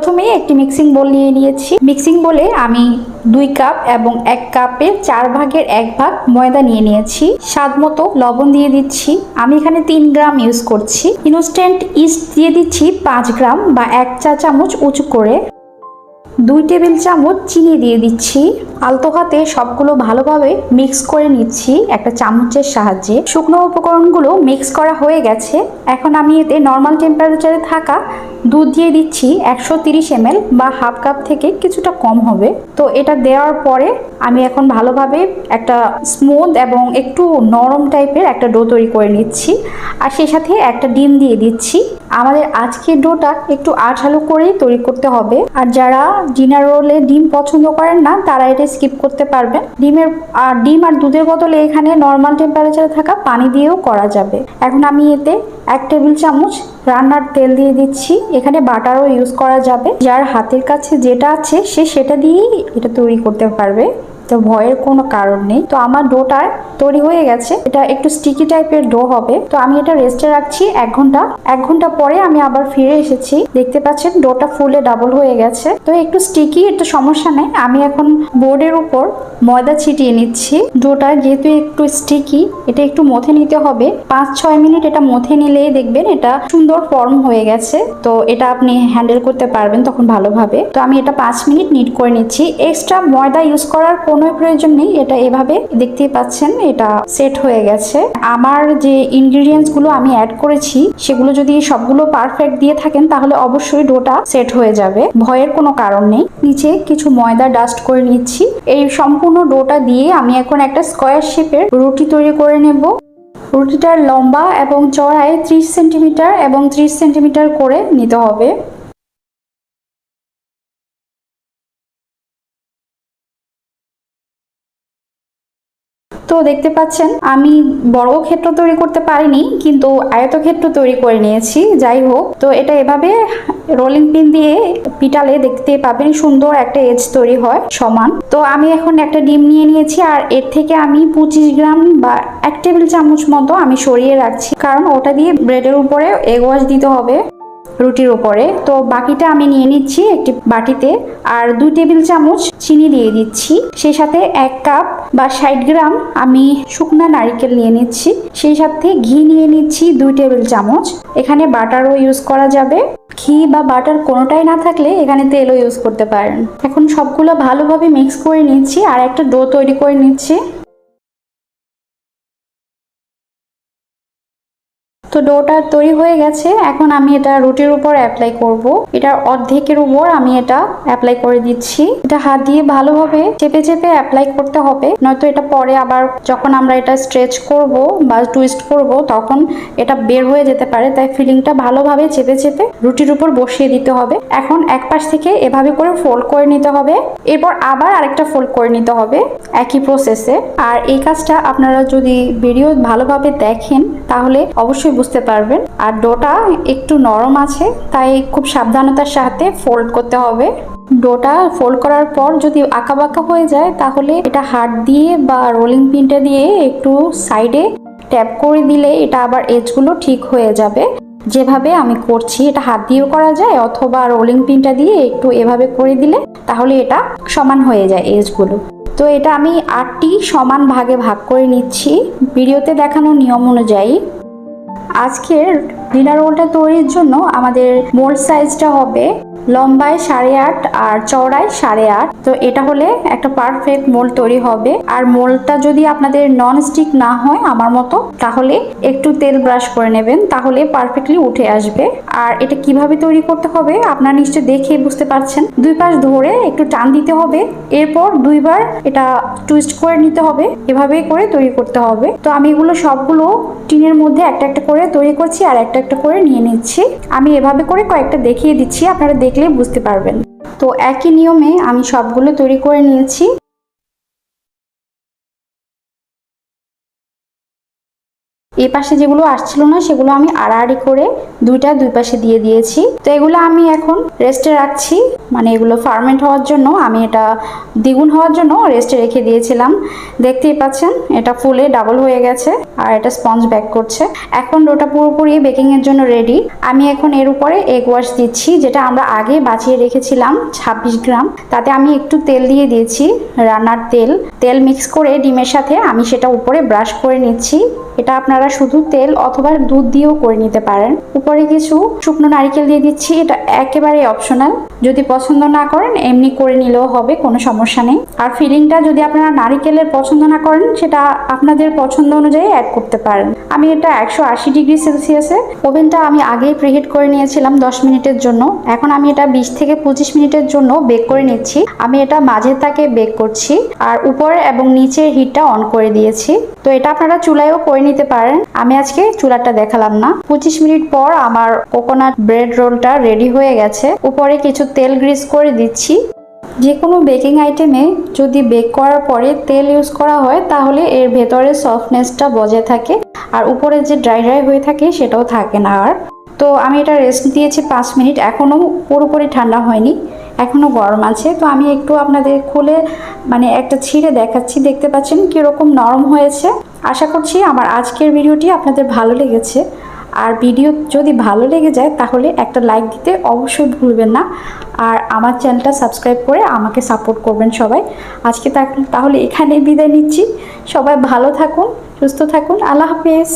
প্রথমেই একটি mixing bowl নিয়ে নিয়েছি। মিক্সিং বলে আমি দুই কাপ এবং এক কাপের চার ভাগের এক ভাগ ময়দা নিয়ে নিয়েছি। স্বাদ মতো লবণ দিয়ে দিচ্ছি। আমি এখানে তিন গ্রাম ইউজ করছি। ইনস্ট্যান্ট ইস্ট দিয়ে দিচ্ছি পাঁচ গ্রাম বা এক চা চামচ উঁচু করে। দুই টেবিল চামচ চিনি দিয়ে দিচ্ছি। আলতো হাতে সবগুলো ভালোভাবে মিক্স করে নিচ্ছি একটা চামচের সাহায্যে। শুকনো উপকরণগুলো মিক্স করা হয়ে গেছে। এখন আমি এতে নর্মাল টেম্পারেচারে থাকা দুধ দিয়ে দিচ্ছি একশো তিরিশ এমএল বা হাফ কাপ থেকে কিছুটা কম হবে। তো এটা দেওয়ার পরে আমি এখন ভালোভাবে একটা স্মুথ এবং একটু নরম টাইপের একটা ডো তৈরি করে নিচ্ছি। আর সেই সাথে একটা ডিম দিয়ে দিচ্ছি। আমাদের আজকের ডোটা একটু আঠালো করেই তৈরি করতে হবে। আর যারা ডিনার রোলে ডিম পছন্দ করেন না, তারা এটা স্কিপ করতে পারবেন ডিমের, আর ডিম আর দুধের বদলে এখানে নর্মাল টেম্পারেচারে থাকা পানি দিয়েও করা যাবে। এখন আমি এতে এক টেবিল চামচ রান্নার তেল দিয়ে দিচ্ছি। এখানে বাটারও ইউজ করা যাবে। যার হাতের কাছে যেটা আছে সে সেটা দিয়েই এটা তৈরি করতে পারবে। তো ভয়ের কোনো কারণ নেই। তো আমার ডোটা তৈরি হয়ে গেছে। এটা একটু স্টিকি টাইপের ডো হবে। তো আমি এটা রেস্টে রাখছি এক ঘণ্টা। এক ঘণ্টা পরে আমি আবার ফিরে এসেছি। দেখতে পাচ্ছেন, ডোটা ফুলে ডাবল হয়ে গেছে। তো একটু স্টিকি একটু সমস্যা নেই। আমি এখন বোর্ডের উপর ময়দা ছিটিয়ে নিচ্ছি। ডোটা যেহেতু একটু স্টিকি এটা একটু মথে নিতে হবে। পাঁচ ছয় মিনিট এটা মথে নিলেই দেখবেন এটা সুন্দর ফর্ম হয়ে গেছে। তো এটা আপনি হ্যান্ডেল করতে পারবেন তখন ভালোভাবে। তো আমি এটা পাঁচ মিনিট নিট করে নিচ্ছি। এক্সট্রা ময়দা ইউজ করার কোনো প্রয়োজন নেই, এটা এভাবে দেখতেই পাচ্ছেন, এটা সেট হয়ে গেছে। আমার যে ইনগ্রিডিয়েন্টসগুলো আমি অ্যাড করেছি, সেগুলো যদি সবগুলো পারফেক্ট দিয়ে থাকেন, তাহলে অবশ্যই ডোটা সেট হয়ে যাবে। ভয়ের কোনো কারণ নেই। নিচে কিছু ময়দা ডাস্ট করে নিচ্ছি। এই সম্পূর্ণ ডোটা দিয়ে আমি এখন একটা স্কোয়ার শেপের রুটি তৈরি করে নেব। রুটিটার লম্বা এবং চড়াই ত্রিশ সেন্টিমিটার এবং ত্রিশ সেন্টিমিটার করে নিতে হবে। তো দেখতে পাচ্ছেন। আমি বর্গক্ষেত্র তৈরি করতে পারিনি, কিন্তু আয়তক্ষেত্র তৈরি করে নিয়েছি, যাই হোক। তো এটা এভাবে রোলিং পিন দিয়ে পিটালে দেখতে পাবেন সুন্দর একটা এজ তৈরি হয়, সমান। তো আমি এখন একটা ডিম নিয়ে নিয়েছি, আর এর থেকে আমি পঁচিশ গ্রাম বা এক টেবিল চামচ মতো আমি সরিয়ে রাখছি, কারণ ওটা দিয়ে ব্রেডের উপরে এগ ওয়াশ দিতে হবে। রুটির ওপরে তো বাকিটা আমি নিয়ে নিচ্ছি একটি বাটিতে। আর দুই টেবিল চামচ চিনি দিয়ে দিচ্ছি। সেই সাথে এক কাপ বা ষাট গ্রাম আমি শুকনা নারিকেল নিয়ে নিচ্ছি। সেই সাথে ঘি নিয়ে নিচ্ছি দুই টেবিল চামচ। এখানে বাটারও ইউজ করা যাবে। ঘি বা বাটার কোনোটাই না থাকলে এখানে তেলও ইউজ করতে পারেন। এখন সবগুলো ভালোভাবে মিক্স করে নিচ্ছি। আর একটা ডো তৈরি করে নিচ্ছি। ডোটা তৈরি হয়ে গেছে, এখন আমি এটা রুটির উপর অ্যাপ্লাই করব। এটার অর্ধেকের উপর আমি এটা অ্যাপ্লাই করে দিচ্ছি। এটা হাত দিয়ে ভালোভাবে চেপে চেপে অ্যাপ্লাই করতে হবে, নয়তো এটা পরে আবার যখন আমরা এটা স্ট্রেচ করব বা টুইস্ট করব, তখন এটা বের হয়ে যেতে পারে। তাই ফিলিংটা ভালোভাবে চেপে চেপে রুটির উপর বসিয়ে দিতে হবে। এখন এক পাশ থেকে এভাবে করে ফোল্ড করে নিতে হবে। এরপর আবার আরেকটা ফোল্ড করে নিতে হবে একই প্রসেসে আর এই কাজটা আপনারা যদি ভিডিও ভালোভাবে দেখেন, তাহলে অবশ্যই বুঝতে পারবেন। আর ডোটা একটু নরম আছে, তাই খুব সাবধানতার সাথে ফোল্ড করতে হবে। ডোটা ফোল্ড করার পর যদি আঁকা বাঁকা হয়ে যায়, তাহলে এটা হাত দিয়ে বা রোলিং পিনটা দিয়ে একটু সাইডে ট্যাপ করে দিলে এটা আবার এজগুলো ঠিক হয়ে যাবে। যেভাবে আমি করছি, এটা হাত দিয়েও করা যায় অথবা রোলিং পিনটা দিয়ে একটু এভাবে করে দিলে, তাহলে এটা সমান হয়ে যায় এজগুলো তো এটা আমি আটটি সমান ভাগে ভাগ করে নিচ্ছি। ভিডিওতে দেখানো নিয়ম অনুযায়ী আজকের ডিনার রোলটা তৈরির জন্য আমাদের মোল সাইজটা হবে লম্বায় সাড়ে আট আর চওড়ায় সাড়ে আট। তো এটা হলে একটা পারফেক্ট মোল তৈরি হবে। আর মোলটা যদি আপনাদের নন স্টিক না হয় আমার মতো, তাহলে একটু তেল ব্রাশ করে নেবেন, তাহলে পারফেক্টলি উঠে আসবে। আর এটা কীভাবে তৈরি করতে হবে আপনারা নিশ্চয় দেখে বুঝতে পারছেন। দুই পাশ ধরে একটু টান দিতে হবে, এরপর দুইবার এটা টুইস্ট করে নিতে হবে, এভাবে করে তৈরি করতে হবে। তো আমি এগুলো সবগুলো টিনের মধ্যে একটা একটা করে তৈরি করছি আর একটা একটা করে নিয়ে নিচ্ছি। আমি এভাবে করে কয়েকটা দেখিয়ে দিচ্ছি, আপনারা দেখলে বুঝতে পারবেন। তো একই নিয়মে আমি সবগুলো তৈরি করে নিয়েছি। এই পাশে যেগুলো আসছিল না, সেগুলো আমি আড়াআড়ি করে দুইটা দুই পাশে দিয়ে দিয়েছি। তো এগুলো আমি এখন রেস্টে রাখছি। মানে এগুলো ফার্মেন্ট হওয়ার জন্য, আমি এটা দ্বিগুণ হওয়ার জন্য রেস্টে রেখে দিয়েছিলাম। দেখতেই পাচ্ছেন, এটা ফুলে ডাবল হয়ে গেছে আর এটা স্পঞ্জ ব্যাক করছে। এখন ডোটা পুরোপুরি বেকিং এর জন্য রেডি আমি এখন এর উপরে এগ ওয়াশ দিচ্ছি, যেটা আমরা আগে বাঁচিয়ে রেখেছিলাম, ছাব্বিশ গ্রাম। তাতে আমি একটু তেল দিয়ে দিয়েছি, রান্নার তেল। তেল মিক্স করে ডিমের সাথে আমি সেটা উপরে ব্রাশ করে নিচ্ছি। এটা আপনারা শুধু তেল অথবা দুধ দিয়েও করে নিতে পারেন। উপরে কিছু শুকনো নারিকেল দিয়ে দিচ্ছি, এটা একেবারে অপশনাল যদি পছন্দ না করেন, এমনি করে নিলেও হবে, কোনো সমস্যা নেই। আর ফিলিংটা যদি আপনারা নারিকেলের পছন্দ না করেন, সেটা আপনাদের পছন্দ অনুযায়ী অ্যাড করতে পারেন। আমি এটা একশো আশি ডিগ্রি সেলসিয়াসে। ওভেনটা আমি আগেই প্রিহিট করে নিয়েছিলাম দশ মিনিটের জন্য। এখন আমি এটা বিশ থেকে পঁচিশ মিনিটের জন্য বেক করে নিচ্ছি। আমি এটা মাঝে তাকে বেক করছি আর উপরে এবং নিচের হিটটা অন করে দিয়েছি। তো এটা আপনারা চুলায়ও করে নিতে পারেন। আমি আজকে চুলাটা দেখালাম না। পঁচিশ মিনিট পর আমার কোকোনাট ব্রেড রোলটা রেডি হয়ে গেছে। উপরে কিছু তেল গ্রিস করে দিচ্ছি। যে কোনো বেকিং আইটেমে যদি বেক করার পরে তেল ইউজ করা হয়, তাহলে এর ভেতরে সফটনেসটা বজায় থাকে আর উপরে যে ড্রাই ড্রাই হয়ে থাকে সেটাও থাকে না আর। তো আমি এটা রেস্ট দিয়েছি পাঁচ মিনিট, এখনও পুরোপুরি ঠান্ডা হয়নি, এখনও গরম আছে। তো আমি একটু আপনাদের খুলে মানে একটা ছিঁড়ে দেখাচ্ছি, দেখতে পাচ্ছেন কীরকম নরম হয়েছে। আশা করছি আমার আজকের ভিডিওটি আপনাদের ভালো লেগেছে। আর ভিডিও যদি ভালো লেগে যায়, তাহলে একটা লাইক দিতে অবশ্যই ভুলবেন না। আর আমার চ্যানেলটা সাবস্ক্রাইব করে আমাকে সাপোর্ট করবেন সবাই। আজকে তাহলে এখানে বিদায় নিচ্ছি। সবাই ভালো থাকুন, সুস্থ থাকুন। আল্লাহ হাফেজ।